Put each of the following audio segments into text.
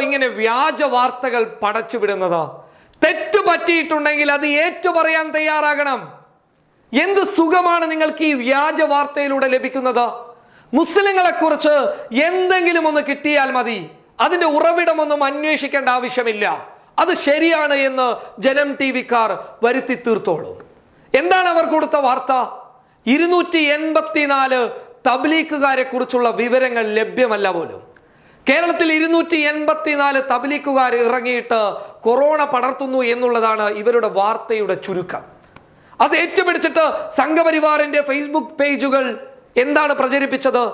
ഇങ്ങനെ വ്യാജ വാർത്തകൾ പടച്ചു പടച്ചുവിടുന്നത് തെറ്റ് പറ്റിയിട്ടുണ്ടെങ്കിൽ അത് ഏറ്റുപറയാൻ തയ്യാറാകണം. എന്ത് സുഖമാണ് നിങ്ങൾക്ക് ഈ വ്യാജ വാർത്തയിലൂടെ ലഭിക്കുന്നത്? മുസ്ലിങ്ങളെ കുറിച്ച് എന്തെങ്കിലും ഒന്ന് കിട്ടിയാൽ മതി. അതിന്റെ ഉറവിടമൊന്നും അന്വേഷിക്കേണ്ട ആവശ്യമില്ല. അത് ശരിയാണ് എന്ന് ജനം ടി വിക്കാർ വരുത്തി തീർത്തോളൂ. എന്താണ് അവർ കൊടുത്ത വാർത്ത? ഇരുന്നൂറ്റി എൺപത്തിനാല് തബ്ലീക്കുകാരെ കുറിച്ചുള്ള വിവരങ്ങൾ ലഭ്യമല്ല പോലും. കേരളത്തിൽ ഇരുന്നൂറ്റി എൺപത്തിനാല് തബ്ലീക്കുകാർ ഇറങ്ങിയിട്ട് കൊറോണ പടർത്തുന്നു എന്നുള്ളതാണ് ഇവരുടെ വാർത്തയുടെ ചുരുക്കം. അത് ഏറ്റുപിടിച്ചിട്ട് സംഘപരിവാറിന്റെ ഫേസ്ബുക്ക് പേജുകൾ എന്താണ് പ്രചരിപ്പിച്ചത്?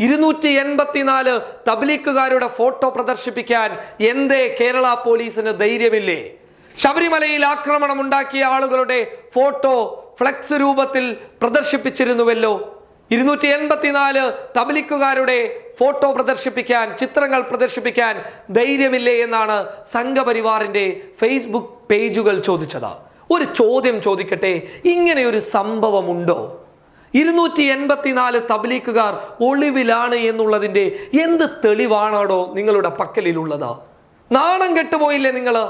ഇരുന്നൂറ്റി എൺപത്തിനാല് തബ്ലീക്കുകാരുടെ ഫോട്ടോ പ്രദർശിപ്പിക്കാൻ എന്തേ കേരള പോലീസിന് ധൈര്യമില്ലേ? ശബരിമലയിൽ ആക്രമണം ഉണ്ടാക്കിയ ആളുകളുടെ ഫോട്ടോ ഫ്ലെക്സ് രൂപത്തിൽ പ്രദർശിപ്പിച്ചിരുന്നുവല്ലോ. ഇരുന്നൂറ്റി എൺപത്തിനാല് തബലിക്കുകാരുടെ ഫോട്ടോ പ്രദർശിപ്പിക്കാൻ ചിത്രങ്ങൾ പ്രദർശിപ്പിക്കാൻ ധൈര്യമില്ലേ എന്നാണ് സംഘപരിവാറിന്റെ ഫേസ്ബുക്ക് പേജുകൾ ചോദിച്ചത്. ഒരു ചോദ്യം ചോദിക്കട്ടെ ഇങ്ങനെ ഒരു സംഭവമുണ്ടോ? ഇരുന്നൂറ്റി എൺപത്തിനാല് തബ്ലീക്കുകാർ ഒളിവിലാണ് എന്നുള്ളതിന്റെ എന്ത് തെളിവാണോ നിങ്ങളുടെ പക്കലിലുള്ളത്? നാണം കെട്ടുപോയില്ലേ നിങ്ങൾ?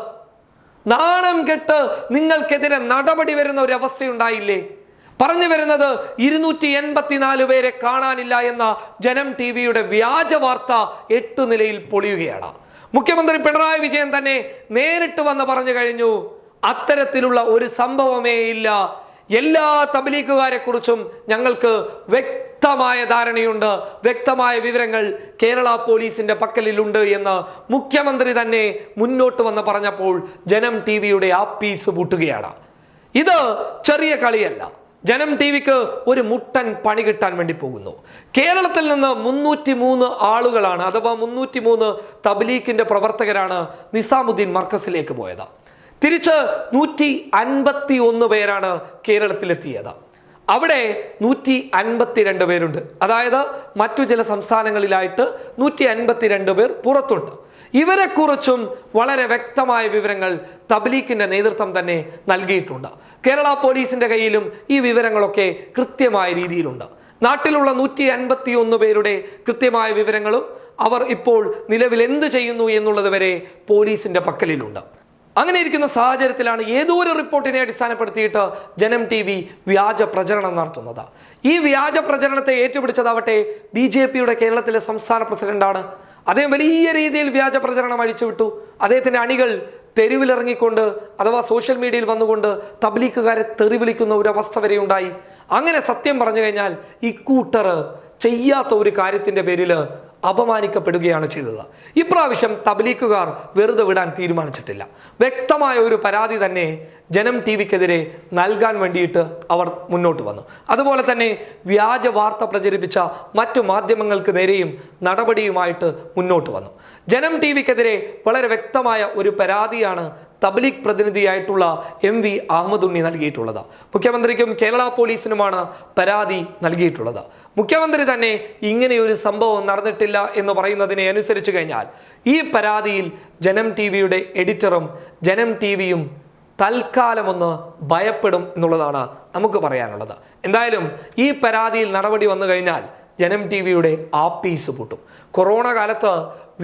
നാണം കെട്ട് നിങ്ങൾക്കെതിരെ നടപടി വരുന്ന ഒരവസ്ഥയുണ്ടായില്ലേ പറഞ്ഞു വരുന്നത് ഇരുന്നൂറ്റി എൺപത്തിനാല് പേരെ കാണാനില്ല എന്ന ജനം ടി വിയുടെ വ്യാജ വാർത്ത എട്ടു നിലയിൽ പൊളിയുകയാണ്. മുഖ്യമന്ത്രി പിണറായി വിജയൻ തന്നെ നേരിട്ട് വന്ന് പറഞ്ഞു കഴിഞ്ഞു അത്തരത്തിലുള്ള ഒരു സംഭവമേ ഇല്ല. എല്ലാ തബ്ലീഗുകാരെ കുറിച്ചും ഞങ്ങൾക്ക് വ്യക്തമായ ധാരണയുണ്ട്. വ്യക്തമായ വിവരങ്ങൾ കേരള പോലീസിന്റെ പക്കലിലുണ്ട് എന്ന് മുഖ്യമന്ത്രി തന്നെ മുന്നോട്ട് വന്ന് പറഞ്ഞപ്പോൾ ജനം ടി വിയുടെ ആപ്പീസ് പൂട്ടുകയാണ്. ഇത് ചെറിയ കളിയല്ല. ജനം ടി വിക്ക് ഒരു മുട്ടൻ പണി കിട്ടാൻ വേണ്ടി പോകുന്നു. കേരളത്തിൽ നിന്ന് മുന്നൂറ്റി മൂന്ന് ആളുകളാണ് അഥവാ മുന്നൂറ്റി മൂന്ന് തബ്ലീഖിന്റെ പ്രവർത്തകരാണ് നിസാമുദ്ദീൻ മർക്കസിലേക്ക് പോയത്. തിരിച്ച് നൂറ്റി അൻപത്തി ഒന്ന് പേരാണ് കേരളത്തിലെത്തിയത്. അവിടെ നൂറ്റി അൻപത്തിരണ്ട് പേരുണ്ട്. അതായത് മറ്റു ചില സംസ്ഥാനങ്ങളിലായിട്ട് നൂറ്റി അൻപത്തിരണ്ട് പേർ പുറത്തുണ്ട്. ഇവരെക്കുറിച്ചും വളരെ വ്യക്തമായ വിവരങ്ങൾ തബ്ലീഖിന്റെ നേതൃത്വം തന്നെ നൽകിയിട്ടുണ്ട്. കേരള പോലീസിന്റെ കയ്യിലും ഈ വിവരങ്ങളൊക്കെ കൃത്യമായ രീതിയിലുണ്ട്. നാട്ടിലുള്ള നൂറ്റി അൻപത്തി ഒന്ന് പേരുടെ കൃത്യമായ വിവരങ്ങളും അവർ ഇപ്പോൾ നിലവിൽ എന്ത് ചെയ്യുന്നു എന്നുള്ളത് വരെ പോലീസിന്റെ പക്കലിലുണ്ട്. അങ്ങനെ ഇരിക്കുന്ന സാഹചര്യത്തിലാണ് ഏതോ ഒരു റിപ്പോർട്ടിനെ അടിസ്ഥാനപ്പെടുത്തിയിട്ട് ജനം ടി വി വ്യാജ പ്രചരണം നടത്തുന്നത്. ഈ വ്യാജ പ്രചരണത്തെ ഏറ്റുപിടിച്ചതാവട്ടെ ബി ജെ പിയുടെ കേരളത്തിലെ സംസ്ഥാന പ്രസിഡന്റാണ്. അദ്ദേഹം വലിയ രീതിയിൽ വ്യാജ പ്രചരണം അഴിച്ചുവിട്ടു. അദ്ദേഹത്തിന്റെ അണികൾ തെരുവിലിറങ്ങിക്കൊണ്ട് അഥവാ സോഷ്യൽ മീഡിയയിൽ വന്നുകൊണ്ട് തബ്ലീക്കുകാരെ തെറി വിളിക്കുന്ന ഒരു അവസ്ഥ വരെ ഉണ്ടായി. അങ്ങനെ സത്യം പറഞ്ഞു കഴിഞ്ഞാൽ ഈ കൂട്ടർ ചെയ്യാത്ത ഒരു കാര്യത്തിന്റെ പേരിൽ അപമാനിക്കപ്പെടുകയാണ് ചെയ്തത്. ഇപ്രാവശ്യം തബ്ലീക്കുകാർ വെറുതെ വിടാൻ തീരുമാനിച്ചിട്ടില്ല. വ്യക്തമായ ഒരു പരാതി തന്നെ ജനം ടി വിക്കെതിരെ നൽകാൻ വേണ്ടിയിട്ട് അവർ മുന്നോട്ട് വന്നു. അതുപോലെ തന്നെ വ്യാജ വാർത്ത പ്രചരിപ്പിച്ച മറ്റു മാധ്യമങ്ങൾക്ക് നേരെയും നടപടിയുമായിട്ട് മുന്നോട്ട് വന്നു. ജനം ടി വിക്കെതിരെ വളരെ വ്യക്തമായ ഒരു പരാതിയാണ് തബ്ലീഗ് പ്രതിനിധിയായിട്ടുള്ള എം വി അഹമ്മദ് ഉണ്ണി നൽകിയിട്ടുള്ളത്. മുഖ്യമന്ത്രിക്കും കേരള പോലീസിനുമാണ് പരാതി നൽകിയിട്ടുള്ളത്. മുഖ്യമന്ത്രി തന്നെ ഇങ്ങനെയൊരു സംഭവം നടന്നിട്ടില്ല എന്ന് പറയുന്നതിനെ അനുസരിച്ച് കഴിഞ്ഞാൽ ഈ പരാതിയിൽ ജനം ടി വിയുടെ എഡിറ്ററും ജനം ടി വിയും തൽക്കാലം ഒന്ന് ഭയപ്പെടും എന്നുള്ളതാണ് നമുക്ക് പറയാനുള്ളത്. എന്തായാലും ഈ പരാതിയിൽ നടപടി വന്നു കഴിഞ്ഞാൽ ജനം ടി വിയുടെ ആപ്പീസ് പൂട്ടും. കൊറോണ കാലത്ത്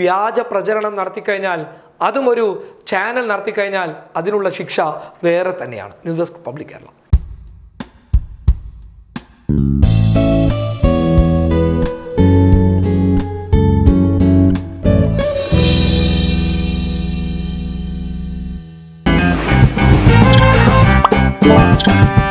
വ്യാജ പ്രചരണം നടത്തിക്കഴിഞ്ഞാൽ അതും ഒരു ചാനൽ നടത്തിക്കഴിഞ്ഞാൽ അതിനുള്ള ശിക്ഷ വേറെ തന്നെയാണ്. News desk public Kerala. Thank